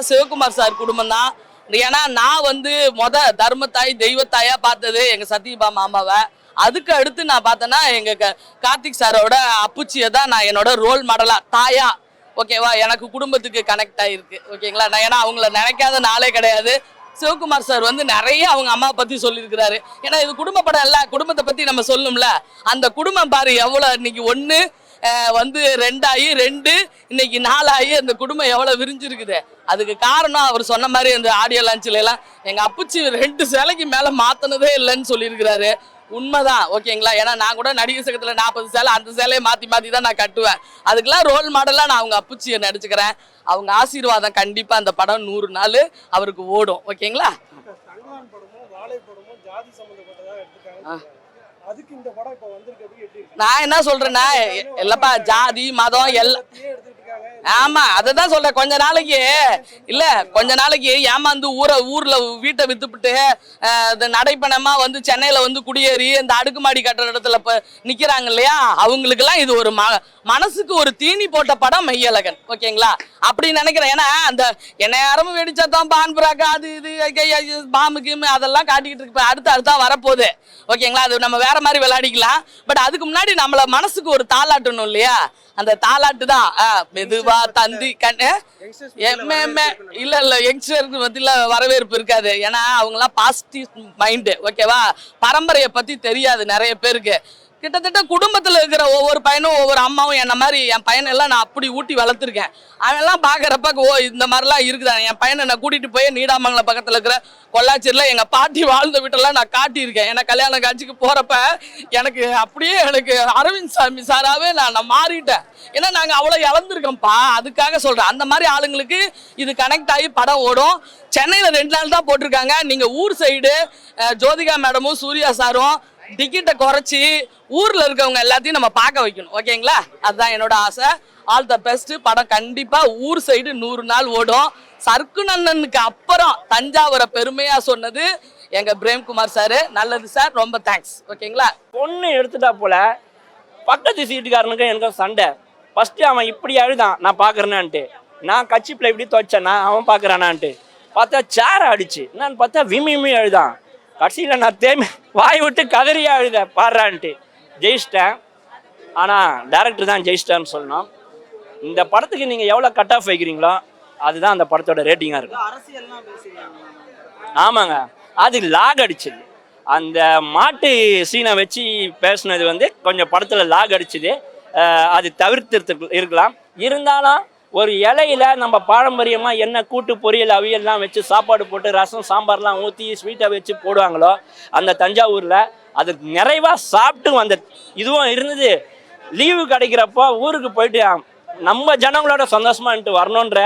குடும்பம்னா சிவகுமார் சார் குடும்பம் தான் ஏன்னா நான் வந்து மொத தர்மத்தாய் தெய்வத்தாயா பார்த்தது எங்க சத்யபா மாமாவை. அதுக்கு அடுத்து நான் பார்த்தேன்னா எங்க க- கார்த்திக் சாரோட அப்புச்சியை தான் நான் என்னோட ரோல் மாடலா தாயா. ஓகேவா? எனக்கு குடும்பத்துக்கு கனெக்ட் ஆயிருக்கு. ஓகேங்களா? நான் ஏன்னா அவங்கள நினைக்காத நாளே கிடையாது. சிவகுமார் சார் வந்து நிறைய அவங்க அம்மா பத்தி சொல்லியிருக்கிறாரு. ஏன்னா இது குடும்ப படம் இல்ல. குடும்பத்தை பத்தி நம்ம சொல்லணும்ல அந்த குடும்பம் பாரு எவ்வளவு இன்னைக்கு ஒன்று வந்து ரெண்டாயி ரெண்டு இன்னைக்கு நாலாயி அந்த குடும்பம் எவ்வளவு விரிஞ்சிருக்குது. அதுக்கு காரணம் அவர் சொன்ன மாதிரி அந்த ஆடியோ லான்ச்ல எல்லாம் எங்க அப்புச்சி ரெண்டு சேலைக்கு மேல மாத்தினதே இல்லைன்னு சொல்லியிருக்கிறாரு. உண்மைதான் ஓகேங்களா? ஏன்னா நான் கூட நடிகர் சங்கத்துல நாற்பது சேலை அந்த சேலையை மாத்தி மாத்தி தான் நான் கட்டுவேன். அதுக்கெல்லாம் ரோல் மாடலா நான் அவங்க அப்புச்சியை நடிச்சுக்கிறேன். அவங்க ஆசீர்வாதம் கண்டிப்பா அந்த படம் நூறு நாள் அவருக்கு ஓடும் ஓகேங்களா? அதுக்கு இந்த படம் இப்ப இருக்கு நான் என்ன சொல்றேன்னா இல்லப்பா ஜாதி மதம் எல்லாம் ஆமா அததான் சொல்றேன். கொஞ்ச நாளைக்கு இல்ல கொஞ்ச நாளைக்கு ஏமாந்து ஊரை ஊர்ல வீட்டை வித்துப்பிட்டு அஹ், இந்த நடைப்பணமா வந்து சென்னையில வந்து குடியேறி இந்த அடுக்குமாடி கட்டுற இடத்துல இப்ப நிக்கிறாங்க இல்லையா? அவங்களுக்கு எல்லாம் இது ஒரு ம- மனசுக்கு ஒரு தீனி போட்ட படம் மெய்யழகன். ஓகேங்களா? அப்படி நினைக்கிறேன். ஏன்னா அந்த என்ன யாரும் வெடிச்சா தான் பான் புறாக்கா அது இது கை- பாம்பு கீமு அதெல்லாம் காட்டிக்கிட்டு இருப்ப அடுத்து அடுத்தா வரப்போகுது. ஓகேங்களா? அது நம்ம வேற மாதிரி விளையாடிக்கலாம். பட் அதுக்கு முன்னாடி நம்மள மனசுக்கு ஒரு தாளாட்டணும் இல்லையா? அந்த தாளாட்டு தான். மெதுவா தந்தி கண் அஹ், Youngsters எம் எம் இல்ல இல்ல யங்ஸ்டருக்கு மத்தியில வரவேற்பு இருக்காது. ஏன்னா அவங்கலாம் பாசிட்டிவ் மைண்டு ஓகேவா பரம்பரையை பத்தி தெரியாது நிறைய பேருக்கு. கிட்டத்தட்ட குடும்பத்தில் இருக்கிற ஒவ்வொரு பையனும் ஒவ்வொரு அம்மாவும் என்ன மாதிரி என் பையனெல்லாம் நான் அப்படி ஊட்டி வளர்த்துருக்கேன். அவெல்லாம் பார்க்குறப்ப ஓ இந்த மாதிரிலாம் இருக்குதா? என் பையனை நான் கூட்டிகிட்டு போய் நீடாமங்கலம் பக்கத்தில் இருக்கிற கொள்ளாச்சியில் எங்கள் பாட்டி வாழ்ந்த வீட்டெல்லாம் நான் காட்டியிருக்கேன். ஏன்னா கல்யாண காட்சிக்கு போகிறப்ப எனக்கு அப்படியே எனக்கு அரவிந்த் சாமி சாராகவே நான் நான் மாறிட்டேன். ஏன்னா நாங்கள் அவ்வளோ இழந்திருக்கோம்ப்பா. அதுக்காக சொல்கிறேன் அந்த மாதிரி ஆளுங்களுக்கு இது கனெக்ட் ஆகி படம் ஓடும். சென்னையில் ரெண்டு நாள் தான் போட்டிருக்காங்க. நீங்கள் ஊர் சைடு ஜோதிகா மேடமும் சூர்யா சாரும் டிக்கெட்டை குறைச்சி ஊரில் இருக்கவங்க எல்லாத்தையும் நம்ம பார்க்க வைக்கணும். ஓகேங்களா? அதுதான் என்னோட ஆசை. ஆல் த பெஸ்ட் படம் கண்டிப்பாக ஊர் சைடு நூறு நாள் ஓடும். சர்க்கு நன்னனுக்கு அப்புறம் தஞ்சாவூரை பெருமையாக சொன்னது எங்கள் பிரேம்குமார் சார். நல்லது சார். ரொம்ப தேங்க்ஸ் ஓகேங்களா? பொண்ணு எடுத்துட்டா போல பக்கத்து சீட்டுக்காரனுக்கும் எனக்கும் சண்டை. ஃபஸ்ட்டு அவன் இப்படி அழுதான். நான் பார்க்குறேனான்ட்டு நான் கச்சிப்பில் இப்படி துவைச்சேன்னா அவன் பார்க்குறானான்ட்டு பார்த்தா சேர் அடிச்சு. என்னன்னு பார்த்தா விமி விமி அழுதான். கடைசியில் நான் தேமி வாய் விட்டு கதறியா அழுத பாடுறான்ட்டு. ஜெயிச்சிட்டேன். ஆனால் டேரக்டர் தான் ஜெயிச்சிட்டான்னு சொல்லணும். இந்த படத்துக்கு நீங்கள் எவ்வளோ கட் ஆஃப் வைக்கிறீங்களோ அதுதான் அந்த படத்தோட ரேட்டிங்காக இருக்கும். ஆமாங்க. அது லாக் அடிச்சது. அந்த மாட்டு சீனை வச்சு பேசுனது வந்து கொஞ்சம் படத்தில் லாக் அடிச்சது. அது தவிர்த்து இருக்கலாம். இருந்தாலும் ஒரு இலையில நம்ம பாரம்பரியமாக என்ன கூட்டு பொரியல் அவியல்லாம் வச்சு சாப்பாடு போட்டு ரசம் சாம்பார்லாம் ஊற்றி ஸ்வீட்டை வச்சு போடுவாங்களோ அந்த தஞ்சாவூரில் அது நிறைவாக சாப்பிட்டு வந்த இதுவும் இருந்தது. லீவு கிடைக்கிறப்போ ஊருக்கு போயிட்டு நம்ம ஜனங்களோட சந்தோஷமான்ட்டு வரணுன்ற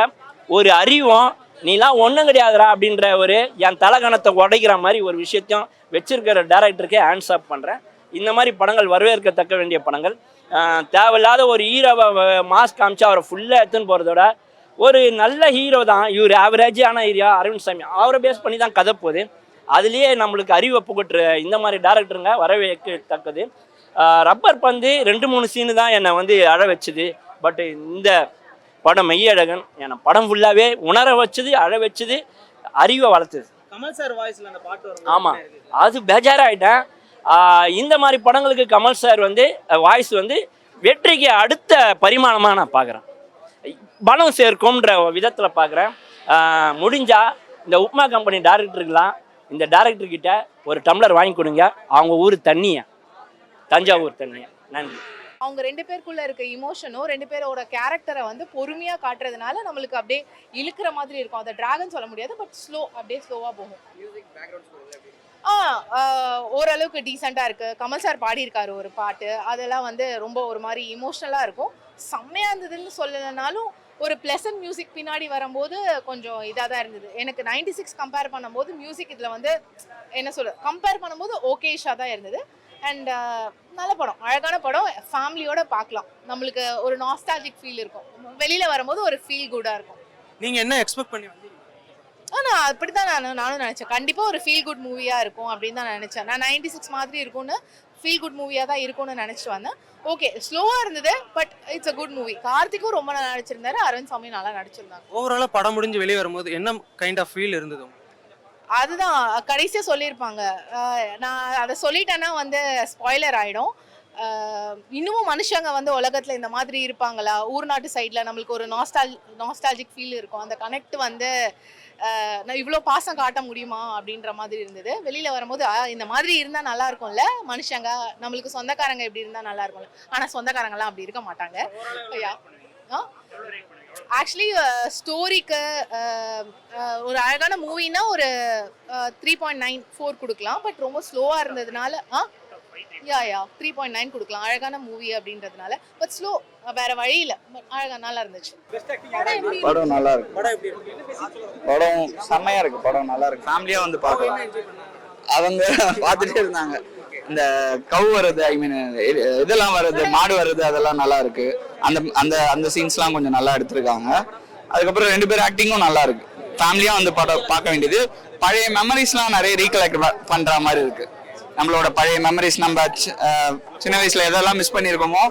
ஒரு அறிவும் நீலாம் ஒன்றும் கிடையாதுடா அப்படின்ற ஒரு என் தலகணத்தை உடைக்கிற மாதிரி ஒரு விஷயத்தையும் வச்சிருக்கிற டேரக்டருக்கே ஹேண்ட்ஸ் அப் பண்ணுறேன் இந்த மாதிரி படங்கள் வரவேற்கத்தக்க வேண்டிய படங்கள். தேவையில்லாத ஒரு ஹீரோவை மாஸ்க் காமிச்சு அவரை ஃபுல்லாக எடுத்துன்னு போகிறதோட ஒரு நல்ல ஹீரோ தான் இவர் ஆவரேஜான ஹீரோ அரவிந்த் சாமி. அவரை பேஸ் பண்ணி தான் கதை போகுது. அதுலேயே நம்மளுக்கு அறிவை புகட்டுற இந்த மாதிரி டேரக்டருங்க வரவேற்கத்தக்கது. ஆஹ் ரப்பர் பந்து ரெண்டு மூணு சீனு தான் என்னை வந்து அழ வச்சுது. பட் இந்த படம் மெய்யழகன் என்னை படம் ஃபுல்லாகவே உணர வச்சது அழ வச்சது அறிவை வளர்த்துது. கமல் சார் வாய்ஸ்ல அந்த பாட்டு ஆமாம் அது பேஜாராயிட்டேன். இந்த மாதிரி படங்களுக்கு கமல் சார் வந்து வாய்ஸ் வந்து வெற்றிக்கு அடுத்த பரிமாணமாக நான் பார்க்குறேன் பலம் சேர்க்கும்ன்ற விதத்தில் பார்க்குறேன் முடிஞ்சா இந்த உப்மா கம்பெனி டேரக்டருக்கெலாம் இந்த டேரக்டர் கிட்ட ஒரு டம்ளர் வாங்கி கொடுங்க. அவங்க ஊர் தண்ணியை? தஞ்சாவூர் தண்ணியை? நன்றி. அவங்க ரெண்டு பேருக்குள்ள இருக்க இமோஷனும் ரெண்டு பேரோட கேரக்டரை வந்து பொறுமையா காட்டுறதுனால நம்மளுக்கு அப்படியே இழுக்கிற மாதிரி இருக்கும். அதை டிராகன் சொல்ல முடியாது பட் ஸ்லோ அப்படியே ஸ்லோவா போகும். ஓரளவுக்கு டீசெண்டாக இருக்குது கமல் சார் பாடியிருக்காரு ஒரு பாட்டு. அதெல்லாம் வந்து ரொம்ப ஒரு மாதிரி இமோஷ்னலாக இருக்கும். செம்மையாக இருந்ததுன்னு சொல்லலைனாலும் ஒரு ப்ளசன்ட் மியூசிக் பின்னாடி வரும்போது கொஞ்சம் இதாக தான் இருந்தது. எனக்கு 96 சிக்ஸ் கம்பேர் பண்ணும்போது மியூசிக் இதில் வந்து என்ன சொல்ல கம்பேர் பண்ணும்போது ஓகேஷாக தான் இருந்தது. அண்ட் நல்ல படம். அழகான படம். ஃபேமிலியோட பார்க்கலாம் நம்மளுக்கு ஒரு நாஸ்டாலஜிக் ஃபீல் இருக்கும். வெளியில் வரும்போது ஒரு ஃபீல் குடாக இருக்கும். நீங்கள் என்ன எக்ஸ்பெக்ட் பண்ணி வந்தீங்க ஆனால் அப்படிதான் நான் நானும் நினச்சேன். கண்டிப்பாக ஒரு ஃபீல் குட் மூவியாக இருக்கும் அப்படின்னு தான் நினச்சேன். நான் 96 சிக்ஸ் மாதிரி இருக்கும்னு ஃபீல் குட் மூவியாக தான் இருக்கும்னு நினச்சிட்டு வந்தேன். ஓகே ஸ்லோவாக இருந்தது but it's a good movie கார்த்திக்கும் ரொம்ப நல்லா நடிச்சிருந்தாரு அரவிந்த் சாமியும் நல்லா நடிச்சிருந்தாங்க. ஓவராலா படம் முடிஞ்சு வெளியே வரும்போது என்ன கைண்ட் ஆஃப் ஃபீல் இருந்தது? அதுதான் கடைசியாக சொல்லியிருப்பாங்க. நான் அதை சொல்லிட்டேன்னா வந்து ஸ்பாய்லர் ஆகிடும் இன்னமும் மனுஷங்க வந்து உலகத்தில் இந்த மாதிரி இருப்பாங்களா? ஊர் நாட்டு சைடில் நம்மளுக்கு ஒரு நாஸ்டால் நாஸ்டாலஜிக் ஃபீல் இருக்கும். அந்த கனெக்ட் வந்து நான் இவ்வளோ பாசம் காட்ட முடியுமா அப்படின்ற மாதிரி இருந்தது. வெளியில் வரும்போது இந்த மாதிரி இருந்தால் நல்லா இருக்கும்ல மனுஷங்க. நம்மளுக்கு சொந்தக்காரங்க எப்படி இருந்தால் நல்லா இருக்கும்ல. ஆனால் சொந்தக்காரங்கலாம் அப்படி இருக்க மாட்டாங்க. ஆக்சுவலி ஸ்டோரிக்கு ஒரு அழகான மூவினா ஒரு த்ரீ பாயிண்ட் நைன் ஃபோர் கொடுக்கலாம். பட் ரொம்ப ஸ்லோவாக இருந்ததுனால ஆ? Yeah yeah three point nine கொடுக்கலாம். அழகான மூவி அப்படின்றதுனால. பட் ஸ்லோ வேற வழி இல்லை. பட் அழகா நல்லா இருந்துச்சு. படம் நல்லா இருக்கு. படம் எப்படி இருக்கு? படம் செம்மையா இருக்கு. படம் நல்லா இருக்கு. ஃபேமிலியா வந்து பார்க்கலாம். அவங்க பார்த்துட்டே இருந்தாங்க. இந்த கவு வர்றது ஐ மீன் இதெல்லாம் வர்றது மாடு வர்றது அதெல்லாம் நல்லா இருக்கு. அந்த அந்த அந்த சீன்ஸ்லாம் கொஞ்சம் நல்லா எடுத்திருக்காங்க. அதுக்கப்புறம் ரெண்டு பேர் ஆக்டிங்கும் நல்லா இருக்கு. ஃபேமிலியா வந்து படம் பார்க்க வேண்டியது. பழைய மெமரிஸ்லாம் நிறைய ரீகலெக்ட் பண்ற மாதிரி இருக்கு. நம்மளோட பழைய மெமரிஸ் நம்ம சின்ன வயசுல எதெல்லாம் மிஸ் பண்ணியிருக்கோமோ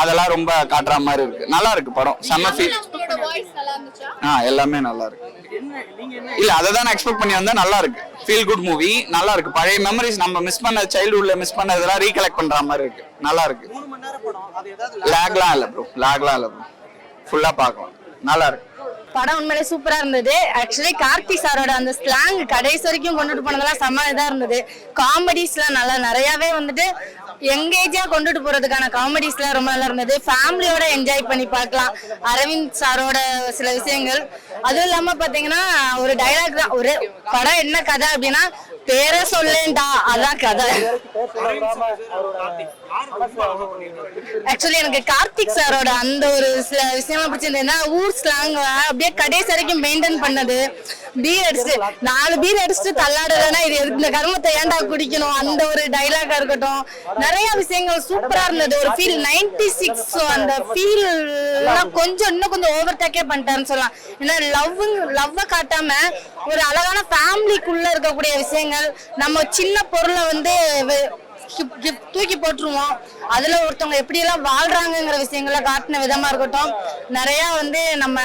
அதெல்லாம் ரொம்ப காட்டுற மாதிரி இருக்கு. நல்லா இருக்கு படம். செம்ம ஃபீல் உங்களோட வாய்ஸ் நல்லா இருந்துச்சா? ஆ எல்லாமே நல்லா இருக்கு. இல்ல அதை தான் எக்ஸ்பெக்ட் பண்ணி வந்தா நல்லா இருக்கு. ஃபீல் குட் மூவி நல்லா இருக்கு. பழைய மெமரிஸ் நம்ம மிஸ் பண்ண சைல்ட்ஹுட்ல மிஸ் பண்ணதெல்லாம் ரீகலெக்ட் பண்ற மாதிரி இருக்கு. நல்லா இருக்கு. மூணு மணி நேரம் படம். அது ஏதாவது லேக்லாம் இல்ல ப்ரோ லேக்லாம் இல்ல ப்ரோ ஃபுல்லா பார்க்கலாம். நல்லா இருக்கு. படம் உண்மையிலே சூப்பரா இருந்தது. ஆக்சுவலி கார்த்தி சாரோட அந்த ஸ்லாங் கடைசி வரைக்கும் கொண்டுட்டு போனதெல்லாம் செம்ம இதா இருந்தது. காமெடிஸ்லாம் நல்லா நிறையாவே வந்துட்டு எங்கேஜா கொண்டுட்டு போறதுக்கான காமெடிஸ்லாம் ரொம்ப நல்லா இருந்தது. ஃபேமிலியோட என்ஜாய் பண்ணி பார்க்கலாம். அரவிந்த் சாரோட சில விஷயங்கள். அதுவும் இல்லாம பாத்தீங்கன்னா ஒரு டைலாக் தான். ஒரு படம் என்ன கதை அப்படின்னா பேரை சொல்லேன்டா. அதான் கதை. ஆக்சுவலி எனக்கு கார்த்திக் சாரோட அந்த ஒரு சில விஷயமா பிடிச்சிருந்ததுன்னா ஊர் ஸ்லாங் அப்படியே கடைசி வரைக்கும் மெயின்டைன் பண்ணது. பீர் அடிச்சுட்டு நாலு பீர் அடிச்சுட்டு தள்ளாடுறதுனா இது இந்த கருமத்தை ஏன்டா குடிக்கணும்? அந்த ஒரு டைலாகா இருக்கட்டும். நிறைய விஷயங்கள் சூப்பரா இருந்தது. ஒரு ஃபீல் நைன்டி சிக்ஸ் அந்த ஃபீல் கொஞ்சம் இன்னும் கொஞ்சம் ஓவர் டேக்கே பண்ணிட்டாருன்னு சொல்லலாம். ஏன்னா லவ் லவ்வை காட்டாம ஒரு அழகான ஃபேமிலிக்குள்ள இருக்கக்கூடிய விஷயங்கள். நம்ம சின்ன பொருளை வந்து தூக்கி போட்டுருவோம். அதுல ஒருத்தவங்க எப்படி எல்லாம் வாழ்றாங்கங்கிற விஷயங்களை காட்டின விதமா இருக்கட்டும். நிறைய வந்து நம்ம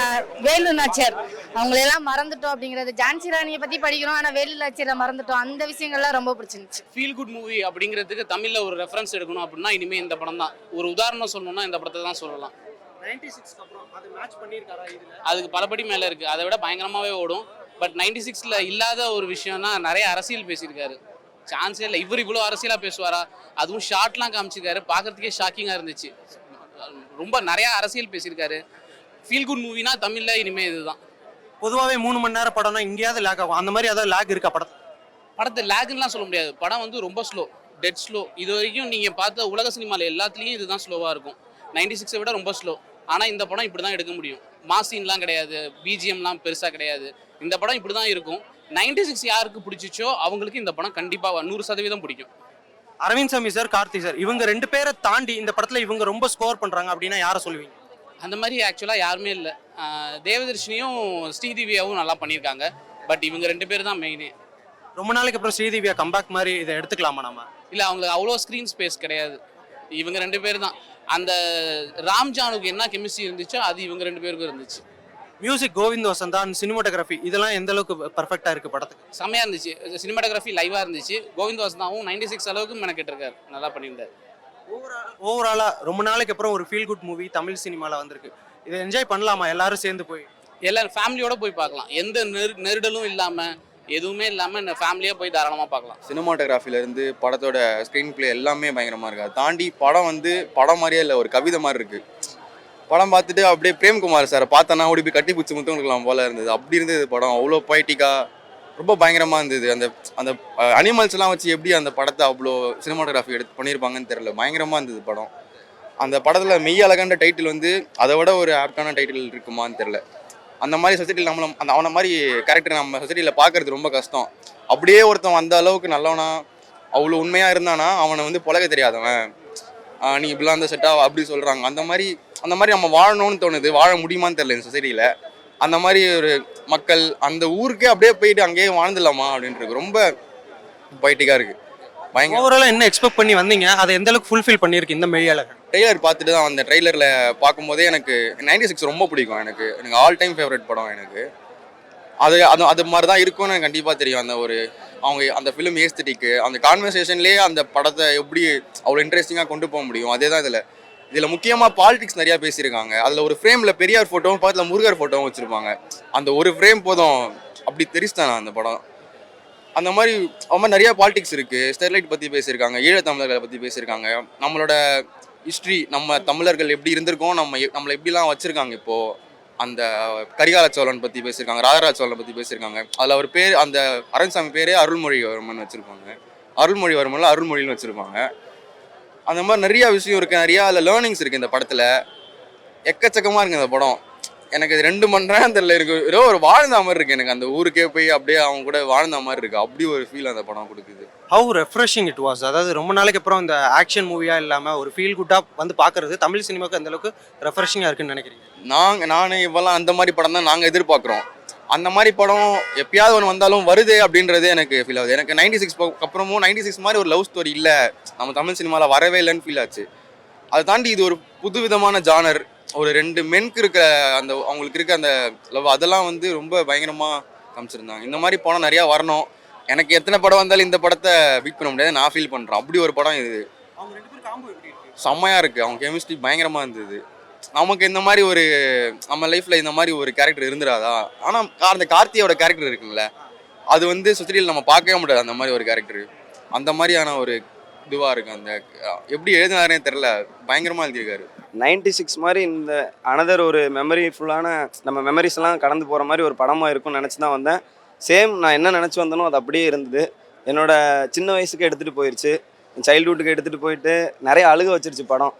வேலு நாச்சியார் அவங்களெல்லாம் மறந்துட்டோம் அப்படிங்கறது. ஜான்சி ராணியை பத்தி படிக்கிறோம் ஆனா வேலு நாச்சியாரை மறந்துட்டோம். அந்த விஷயங்கள்லாம் ரொம்ப பிடிச்சிருந்துச்சு. ஃபீல் குட் மூவி அப்படிங்கிறதுக்கு தமிழ்ல ஒரு ரெஃபரன்ஸ் எடுக்கணும் அப்படின்னா இனிமே இந்த படம் தான். ஒரு உதாரணம் சொல்லணும்னா இந்த படத்தை தான் சொல்லலாம். நைன்டி சிக்ஸ்க்கு அப்புறம் அது மேட்ச் பண்ணியிருக்காரா இதுல? அதுக்கு பலபடி மேல இருக்கு. அதை விட பயங்கரமாவே ஓடும். பட் நைன்டி சிக்ஸ்ல இல்லாத ஒரு விஷயம்னா நிறைய அரசியல் பேசியிருக்காரு. சான்ஸே இல்லை. இவர் இவ்வளோ அரசியலா பேசுவாரா? அதுவும் ஷார்ட்லாம் காமிச்சிருக்காரு. பார்க்கறதுக்கே ஷாக்கிங்காக இருந்துச்சு. ரொம்ப நிறைய அரசியல் பேசியிருக்காரு. ஃபீல் குட் மூவினா தமிழ்ல இனிமே இதுதான். பொதுவாகவே மூணு மணி நேரம் படம்னா இங்கேயாவது லேக் ஆகும். அந்த மாதிரி ஏதாவது லேக் இருக்கா படத்துல படத்தை லேக்லாம் சொல்ல முடியாது. படம் வந்து ரொம்ப ஸ்லோ டெட் ஸ்லோ இது வரைக்கும் நீங்கள் பார்த்த உலக சினிமாவில் எல்லாத்துலேயும் இதுதான் ஸ்லோவாக இருக்கும். நைன்டி சிக்ஸை விட ரொம்ப ஸ்லோ ஆனால் இந்த படம் இப்படி தான் எடுக்க முடியும். மாசீன்லாம் கிடையாது. பிஜிஎம்லாம் பெருசாக கிடையாது. இந்த படம் இப்படி தான் இருக்கும். நைன்டி சிக்ஸ் யாருக்கு பிடிச்சிச்சோ அவங்களுக்கு இந்த படம் கண்டிப்பாக நூறு சதவீதம் பிடிக்கும். அரவிந்த் சாமி சார் கார்த்தி சார் இவங்க ரெண்டு பேரை தாண்டி இந்த படத்துல இவங்க ரொம்ப ஸ்கோர் பண்றாங்க அப்படின்னா யாரை சொல்லுவீங்க? அந்த மாதிரி ஆக்சுவலாக யாருமே இல்லை. தேவதர்ஷினியும் ஸ்ரீதிவியாவும் நல்லா பண்ணியிருக்காங்க. பட் இவங்க ரெண்டு பேர் தான் மெயினே ரொம்ப நாளைக்கு அப்புறம் ஸ்ரீதேவியா கம்பேக் மாதிரி இதை எடுத்துக்கலாமா நம்ம இல்லை அவங்களுக்கு அவ்வளோ ஸ்க்ரீன் ஸ்பேஸ் கிடையாது. இவங்க ரெண்டு பேர் தான். அந்த ராம்ஜானுக்கு என்ன கெமிஸ்ட்ரி இருந்துச்சோ அது இவங்க ரெண்டு பேருக்கும் இருந்துச்சு. மியூசிக் கோவிந்த் வசந்தான் சினிமோட்டோகிராஃபி இதெல்லாம் எந்த அளவுக்கு பர்ஃபெக்டா இருக்கு படத்துக்கு? செம்மையா இருந்துச்சு. சினிமாட்டோகிராஃபி லைவாக இருந்துச்சு. கோவிந்த் வாசனாவும் நைன்டி சிக்ஸ் அளவுக்கு மெனக்கிட்டு இருக்காரு நல்லா பண்ணியிருந்தாரு. ஓவராலா ரொம்ப நாளைக்கு அப்புறம் ஒரு ஃபீல் குட் மூவி தமிழ் சினிமால வந்திருக்கு. இதை என்ஜாய் பண்ணலாமா? எல்லாரும் சேர்ந்து போய்? எல்லாரும் ஃபேமிலியோட போய் பார்க்கலாம். எந்த நெரு நெருடலும் இல்லாமல் எதுவுமே இல்லாமல் ஃபேமிலியாக போய் தாராளமாக பார்க்கலாம். சினிமாட்டோகிராஃபில இருந்து படத்தோட ஸ்க்ரீன் பிளே எல்லாமே பயங்கரமா இருக்கு. அதை தாண்டி படம் வந்து படம் மாதிரியே இல்லை ஒரு கவிதை மாதிரி இருக்கு. படம் பார்த்துட்டு அப்படியே பிரேம்குமார் சார் பார்த்தோன்னா ஓடி போய் கட்டி பிடிச்சி முத்தம் கொடுக்கலாம் போல இருந்தது. அப்படி இருந்தது படம். அவ்வளோ பொய்ட்டிக்கா ரொம்ப பயங்கரமாக இருந்தது. அந்த அந்த அனிமல்ஸ்லாம் வச்சு எப்படி அந்த படத்தை அவ்வளோ சினிமாட்டோகிராஃபி எடுத்து பண்ணியிருப்பாங்கன்னு தெரில பயங்கரமாக இருந்தது படம். அந்த படத்தில் மெய் அழகான டைட்டில் வந்து அதை விட ஒரு ஆப்டான டைட்டில் இருக்குமான்னு தெரில அந்த மாதிரி சொசைட்டியில் நம்மள அந்த அவனை மாதிரி கேரக்டர் நம்ம சொசைட்டியில் பார்க்கறது ரொம்ப கஷ்டம். அப்படியே ஒருத்தன் அந்த அளவுக்கு நல்லவனா அவ்வளோ உண்மையாக இருந்தானா அவனை வந்து புழக தெரியாதவன். நீ இப்படிலாம் அந்த செட்டாக அப்படி சொல்கிறாங்க அந்த மாதிரி அந்த மாதிரி நம்ம வாழணும்னு தோணுது. வாழ முடியுமான்னு தெரியல இந்த சொசைட்டியில் அந்த மாதிரி ஒரு மக்கள் அந்த ஊருக்கே அப்படியே போயிட்டு அங்கேயே வாழ்ந்துடலாமா அப்படின்ட்டு ரொம்ப பைட்டிக்காக இருக்குது பயங்கர. ஓவராலாக என்ன எக்ஸ்பெக்ட் பண்ணி வந்தீங்க? அதை எந்த அளவுக்கு ஃபுல்ஃபில் பண்ணியிருக்கு இந்த மெய்யாளர் ட்ரெய்லர் பார்த்துட்டு தான் அந்த ட்ரெய்லரில் பார்க்கும்போதே எனக்கு நைன்டி சிக்ஸ் ரொம்ப பிடிக்கும் எனக்கு. எனக்கு ஆல் டைம் ஃபேவரட் படம் எனக்கு. அது அது அது மாதிரி தான் இருக்கும்னு எனக்கு கண்டிப்பாக தெரியும். அந்த ஒரு அவங்க அந்த ஃபிலிம் ஏஸ்தட்டிக்கு அந்த கான்வர்சேஷன்லேயே அந்த படத்தை எப்படி அவ்வளோ இன்ட்ரெஸ்டிங்காக கொண்டு போக முடியும்? அதே தான் இதில். இதில் முக்கியமாக பாலிடிக்ஸ் நிறையா பேசியிருக்காங்க. அதில் ஒரு ஃப்ரேமில் பெரியார் ஃபோட்டோவும் பக்கத்தில் முருகர் ஃபோட்டோவும் வச்சுருப்பாங்க. அந்த ஒரு ஃப்ரேம் போதும் அப்படி தெரிச்சுதான் அந்த படம்? அந்த மாதிரி ரொம்ப நிறையா பாலிடிக்ஸ் இருக்குது ஸ்டெர்லைட் பற்றி பேசியிருக்காங்க ஈழத்தமிழர்களை பற்றி பேசியிருக்காங்க. நம்மளோட ஹிஸ்ட்ரி நம்ம தமிழர்கள் எப்படி இருந்திருக்கோம் நம்ம எ- நம்மளை எப்படிலாம் வச்சுருக்காங்க இப்போது அந்த கரிகால சோழன் பற்றி பேசியிருக்காங்க ராஜராஜ சோழன் பற்றி பேசியிருக்காங்க. அதில் அவர் பேர் அந்த அரண்சாமி பேரே அருள்மொழிவர்மன் வச்சுருப்பாங்க. அருள்மொழிவர்மனில் அருள்மொழின்னு வச்சுருப்பாங்க. அந்த மாதிரி நிறைய விஷயம் இருக்குது நிறையா அதில் லேர்னிங்ஸ் இருக்குது இந்த படத்தில். எக்கச்சக்கமாக இருக்குது இந்த படம். எனக்கு இது ரெண்டு மணி நேரம் தெரியல இருக்கு ஏதோ ஒரு வாழ்ந்த மாதிரி இருக்கு எனக்கு அந்த ஊருக்கே போய் அப்படியே அவங்க கூட வாழ்ந்த மாதிரி இருக்கு. அப்படி ஒரு ஃபீல் அந்த படம் கொடுக்குது. ஹவு ரெஃப்ரெஷிங் இட் வாஸ் அதாவது ரொம்ப நாளைக்கு அப்புறம் இந்த ஆக்ஷன் மூவியாக இல்லாமல் ஒரு ஃபீல் குட்டாக வந்து பார்க்கறது தமிழ் சினிமாவுக்கு அந்தளவுக்கு ரெஃப்ரெஷிங்காக இருக்குன்னு நினைக்கிறீங்க? நாங்கள் நான் இப்போல்லாம் அந்த மாதிரி படம் தான் நாங்கள் எதிர்பார்க்குறோம். அந்த மாதிரி படம் எப்பயாவது ஒன்று வந்தாலும் வருது அப்படின்றதே எனக்கு ஃபீல் ஆகுது. எனக்கு நைன்டி சிக்ஸ் அப்புறமும் நைன்டி சிக்ஸ் மாதிரி ஒரு லவ் ஸ்டோரி இல்லை. நம்ம தமிழ் சினிமாவில் வரவே இல்லைன்னு ஃபீல் ஆச்சு. அதை தாண்டி இது ஒரு புது விதமான ஜானர் ஒரு ரெண்டு மென்க்கு இருக்க அந்த அவங்களுக்கு இருக்க அந்த லவ் அதெல்லாம் வந்து ரொம்ப பயங்கரமாக காமிச்சிருந்தாங்க. இந்த மாதிரி படம் நிறையா வரணும். எனக்கு எத்தனை படம் வந்தாலும் இந்த படத்தை பீட் பண்ண முடியாது. நான் ஃபீல் பண்ணுறேன் அப்படி ஒரு படம் இது. செம்மையாக இருக்குது அவங்க கெமிஸ்ட்ரி பயங்கரமாக இருந்தது. நமக்கு இந்த மாதிரி ஒரு நம்ம லைஃப்பில் இந்த மாதிரி ஒரு கேரக்டர் இருந்துடாதா ஆனால் அந்த கார்த்தியோட கேரக்டர் இருக்குங்களே அது வந்து சொசைட்டியில் நம்ம பார்க்கவே முடியாது. அந்த மாதிரி ஒரு கேரக்டர் அந்த மாதிரியான ஒரு இதுவாக இருக்குது அந்த எப்படி எழுதினாருனே தெரில பயங்கரமாக எழுதியிருக்காரு. நைன்டி சிக்ஸ் மாதிரி இந்த அனதர் ஒரு மெமரி ஃபுல்லான நம்ம மெமரிஸ்லாம் கடந்து போகிற மாதிரி ஒரு படமாக இருக்கும்னு நினச்சி தான் வந்தேன். சேம் நான் என்ன நினச்சி வந்தனோ அது அப்படியே இருந்தது. என்னோட சின்ன வயசுக்கு எடுத்துகிட்டு போயிடுச்சு சைல்ட்ஹுட்டுக்கு எடுத்துகிட்டு போயிட்டு நிறைய அழுக வச்சிருச்சு படம்.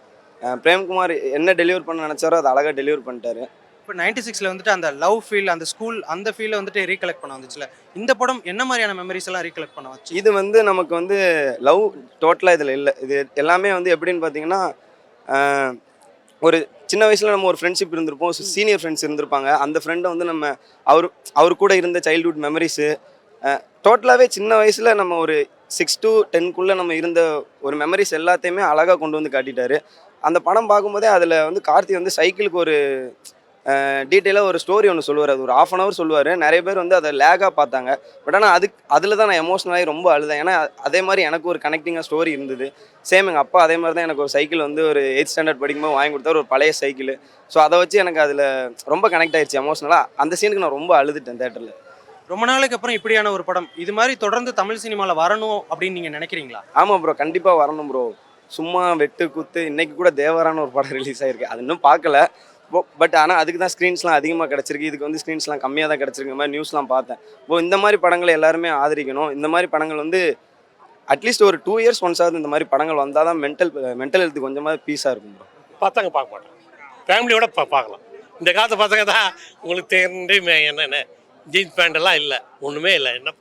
பிரேம்குமார் என்ன டெலிவர் பண்ண நினச்சாரோ அதை அழகாக டெலிவர் பண்ணிட்டாரு. இப்போ நைன்டி சிக்ஸில் வந்துட்டு அந்த லவ் ஃபீல் அந்த ஸ்கூல் அந்த ஃபீலை வந்துட்டு ரீகலெக்ட் பண்ண வந்துச்சுல? இந்த படம் என்ன மாதிரியான மெமரிஸ் எல்லாம் ரீகலெக்ட் பண்ண வச்சு இது வந்து நமக்கு வந்து லவ் டோட்டலாக இதில் இல்லை. இது எல்லாமே வந்து எப்படின்னு பார்த்தீங்கன்னா ஒரு சின்ன வயசில் நம்ம ஒரு ஃப்ரெண்ட்ஷிப் இருந்திருப்போம். சீனியர் ஃப்ரெண்ட்ஸ் இருந்திருப்பாங்க. அந்த ஃப்ரெண்டை வந்து நம்ம அவர் அவர் கூட இருந்த சைல்ட்ஹுட் மெமரிஸு டோட்டலாகவே சின்ன வயசில் நம்ம ஒரு சிக்ஸ் டு டென்க்குள்ளே நம்ம இருந்த ஒரு மெமரிஸ் எல்லாத்தையுமே அழகாக கொண்டு வந்து காட்டிட்டாரு. அந்த படம் பார்க்கும்போதே அதில் வந்து கார்த்தி வந்து சைக்கிளுக்கு ஒரு டீட்டெயிலாக ஒரு ஸ்டோரி ஒன்று சொல்லுவார். அது ஒரு ஆஃப் அன் ஹவர் சொல்லுவார். நிறைய பேர் வந்து அதை லேகாக பார்த்தாங்க. பட் ஆனால் அதுக்கு அதில் தான் நான் எமோஷனலாகி ரொம்ப அழுதேன். ஏன்னா அதே மாதிரி எனக்கு ஒரு கனெக்டிங்காக ஸ்டோரி இருந்தது. சேம் எங்கள் அப்பா அதே மாதிரி தான் எனக்கு ஒரு சைக்கிள் வந்து ஒரு எயிட் ஸ்டாண்டர்ட் படிக்கும்போது வாங்கி கொடுத்தாரு. ஒரு பழைய சைக்கிள் ஸோ அதை வச்சு எனக்கு அதில் ரொம்ப கனெக்ட் ஆயிடுச்சு எமோஷனலாக அந்த சீனுக்கு நான் ரொம்ப அழுதுட்டேன் தேட்டரில் ரொம்ப நாளைக்கு அப்புறம் இப்படியான ஒரு படம். இது மாதிரி தொடர்ந்து தமிழ் சினிமாவில் வரணும் அப்படின்னு நீங்கள் நினைக்கிறீங்களா? ஆமாம் ப்ரோ கண்டிப்பாக வரணும் ப்ரோ சும்மா வெட்டு குத்து இன்னைக்கு கூட தேவரான ஒரு படம் ரிலீஸ் ஆயிருக்கு. அது இன்னும் பார்க்கல. பட் ஆனால் அதுக்கு தான் ஸ்க்ரீன்ஸ்லாம் அதிகமாக கிடச்சிருக்கு. இதுக்கு வந்து ஸ்க்ரீன்ஸ்லாம் கம்மியாக தான் கிடச்சிருக்கு. மாதிரி நியூஸ்லாம் பார்த்தேன். இப்போ இந்த மாதிரி படங்களை எல்லாருமே ஆதரிக்கணும். இந்த மாதிரி படங்கள் வந்து அட்லீஸ்ட் ஒரு டூ இயர்ஸ் ஒன்ஸாவது இந்த மாதிரி படங்கள் வந்தால் தான் மென்டல் மென்டல் ஹெல்த் கொஞ்சமாக பீஸாக இருக்கும் ப்ரோ பார்த்தாங்க பார்க்க மாட்டேன் ஃபேமிலியோட பா பார்க்கலாம். இந்த காலத்து பசங்க தான் உங்களுக்கு தெரிஞ்சு மே- என்னென்ன? ஜீன்ஸ் பேண்டெல்லாம் இல்லை. ஒன்றுமே இல்லை. என்ன?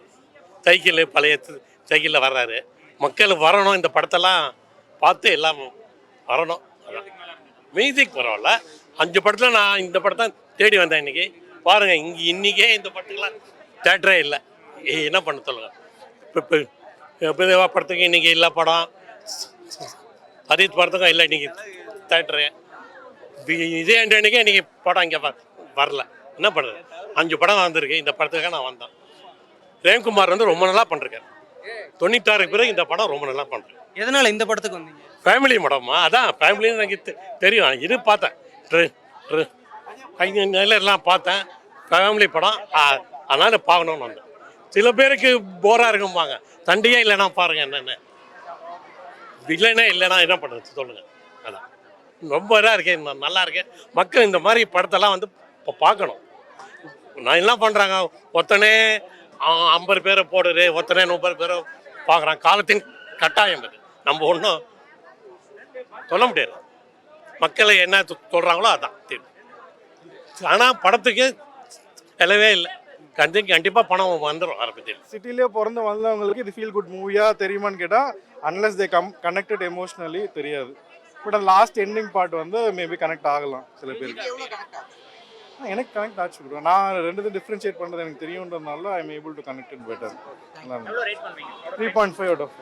சைக்கிள் பழைய சைக்கிளில் வர்றாரு. மக்கள் வரணும். இந்த படத்தெல்லாம் பார்த்து எல்லாம் வரணும். மியூசிக் பரவாயில்ல. அஞ்சு படத்தில் நான் இந்த படத்தை தேடி வந்தேன் இன்னைக்கு. பாருங்கள் இங்கே இன்றைக்கே இந்த படத்துக்கெல்லாம் தேட்டரே இல்லை. என்ன பண்ண சொல்லுங்க? இப்போ இப்போ படத்துக்கு இன்றைக்கி இல்லை படம். அரித் படத்துக்கும் இல்லை இன்னைக்கு தேட்டரு இதே அன்றைக்கே இன்னைக்கு படம் இங்கே வரல. என்ன பண்ணுறது அஞ்சு படம் வந்திருக்கு. இந்த படத்துக்காக நான் வந்தேன். பிரேம்குமார் வந்து ரொம்ப நல்லா பண்ணிருக்காரு. தொண்ணூத்தாறுக்கு பிறகு இந்த படம் ரொம்ப நல்லா பண்ணுறேன் எதனால இந்த படத்துக்கு வந்தீங்க? ஃபேமிலி படமா அதான் ஃபேமிலின்னு எனக்கு தெரியும். இது பார்த்தேன். எல்லாம் பார்த்தேன். ஃபேமிலி படம். அதனால் பார்க்கணும்னு வந்தேன் சில பேருக்கு போராக இருக்கும்பாங்க. சண்டையே இல்லைன்னா பாருங்க என்னென்ன. இல்லைன்னா இல்லைன்னா என்ன பண்ணுறது சொல்லுங்கள் அதான். ரொம்ப இதாக இருக்கேன் நல்லா இருக்கேன் மக்கள் இந்த மாதிரி படத்தெல்லாம் வந்து இப்போ பார்க்கணும். நான் என்ன பண்ணுறாங்க ஒத்தனே ஐம்பது பேரை போடுறது ஒத்தனே முப்பது பேரை பார்க்குறான் காலத்தின் கட்டாயம் இது. நம்ம ஒன்றும் சொல்ல முடியாது. மக்களை என்ன சொ- சொல்றாங்களோ அதான். தீர்வு ஆனால் படத்துக்கு செலவே இல்லை. கண்டி கண்டிப்பாக பணம் வந்துடும் பற்றி சிட்டிலே பிறந்து வந்தவங்களுக்கு இது ஃபீல் குட் மூவியா தெரியுமான்னு கேட்டால் unless they come connected emotionally தெரியாது. பட் லாஸ்ட் எண்டிங் பார்ட் வந்து மேபி கனெக்ட் ஆகலாம் சில பேருக்கு. எனக்கு கனெக்ட் ஆச்சு ப்ரோ நான் ரெண்டு டிஃப்ரென்ஷியேட் பண்ணுறது எனக்கு தெரியுன்றதுனால I am able to connect it better three point five out of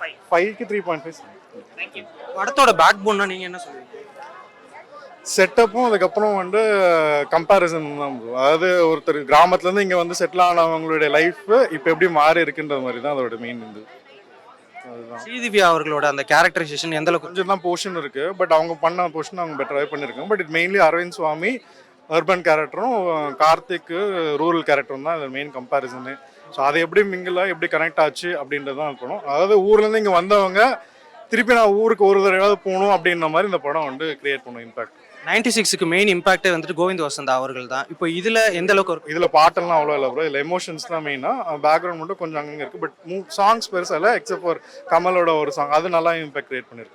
five ஃபைவ்க்கு த்ரீ பாயிண்ட் ஃபைவ் படத்தோட பேக் போன்னா நீங்க என்ன சொல்லுவீங்க? செட்டப்பும் அதுக்கப்புறம் வந்து கம்பேரிசன் தான். அதாவது ஒருத்தர் கிராமத்துலேருந்து இங்கே வந்து செட்டில் ஆனவங்களுடைய லைஃப் இப்போ எப்படி மாறி இருக்குன்ற மாதிரி தான் அதோட மெயின் இது. அதுதான். ஸ்ரீதிவ்யா அவர்களோட அந்த கேரக்டரைசேஷன் எந்த அளவுக்கு கொஞ்சம் தான் போர்ஷன் இருக்கு. பட் அவங்க பண்ண போர்ஷன் அவங்க பெட்டராகவே பண்ணியிருக்காங்க. பட் இது மெயின்லி அரவிந்த் சுவாமி அர்பன் கேரக்டரும் கார்த்திக் ரூரல் கேரக்டரும் தான் இது மெயின் கம்பேரிசனு ஸோ அதை எப்படி மிங்கிளாக எப்படி கனெக்ட் ஆச்சு அப்படின்றது தான் இருக்கணும் அதாவது ஊர்லேருந்து இங்கே வந்தவங்க திருப்பி நான் ஊருக்கு ஒரு தடவையாவது போகணும் அப்படின்ற மாதிரி இந்த படம் வந்து கிரியேட் பண்ணும் இம்பாக்ட் நைன்டி சிக்ஸுக்கு மெயின் இம்பாக்டே வந்துட்டு கோவிந்த் வசந்தா அவர்கள் தான். இப்போ இதில் எந்த அளவுக்கு இருக்கும் இதில் பாட்டெல்லாம் அவ்வளோ இல்லை ப்ரோ இதில் எமோஷன்ஸ் தான் மெயினாக பேக்ரவுண்ட் மட்டும் கொஞ்சம் அங்கங்கே இருக்குது பட் மூ சாங்ஸ் பெருசாக இல்லை எக்ஸப்ட் ஃபார் கமலோட ஒரு சாங் அது நல்லா இம்பாக்ட் கிரியேட் பண்ணியிருக்கு